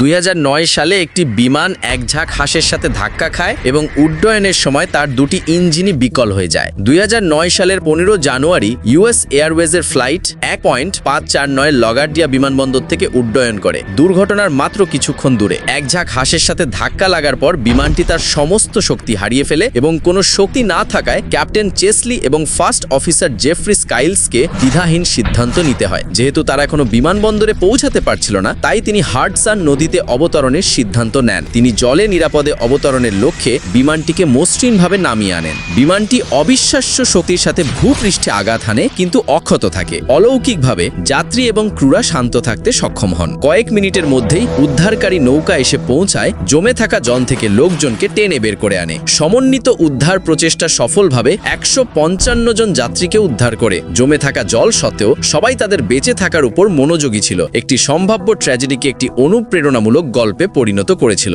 দুই হাজার নয় সালে একটি বিমান এক ঝাঁক হাঁসের সাথে ধাক্কা খায় এবং উড্ডয়নের সময় তার দুটি ইঞ্জিনই বিকল হয়ে যায়। দুই হাজার নয় সালের পনেরো জানুয়ারি ইউএস এয়ারওয়েজের ফ্লাইট এক পয়েন্ট পাঁচ চার নয় লগার্ডিয়া বিমানবন্দর থেকে উড্ডয়ন করে। দুর্ঘটনার মাত্র কিছুক্ষণ দূরে। এক ঝাঁক হাঁসের সাথে ধাক্কা লাগার পর বিমানটি তার সমস্ত শক্তি হারিয়ে ফেলে এবং কোনো শক্তি না থাকায় ক্যাপ্টেন চেসলি এবং ফার্স্ট অফিসার জেফ্রি স্কাইলসকে দ্বিধাহীন সিদ্ধান্ত নিতে হয়। যেহেতু তারা এখনও বিমানবন্দরে পৌঁছাতে পারছিল না, তাই তিনি হার্ডসান নদীতে অবতরণের সিদ্ধান্ত নেন। তিনি জলে নিরাপদে অবতরণের লক্ষ্যে বিমানটিকে মসৃণভাবে নামিয়ে আনেন। বিমানটি অবিশ্বাস্য শক্তির সাথে ভূপৃষ্ঠে আঘাত হানে, কিন্তু অক্ষত থাকে। অলৌকিকভাবে যাত্রী এবং ক্রুরা শান্ত থাকতে সক্ষম হন। কয়েক মিনিটের মধ্যেই উদ্ধারকারী নৌকা এসে পৌঁছায়, জমে থাকা জন থেকে লোকজনকে টেনে বের করে আনে। সমন্বিত উদ্ধার প্রচেষ্টা সফলভাবে একশো পঞ্চান্ন জন যাত্রীকে উদ্ধার করে। জমে থাকা জল সত্ত্বেও সবাই তাদের বেঁচে থাকার উপর মনোযোগী ছিল। একটি সম্ভাব্য ট্র্যাজেডিকে একটি অনুপ্রেরণামূলক গল্পে পরিণত করেছিল।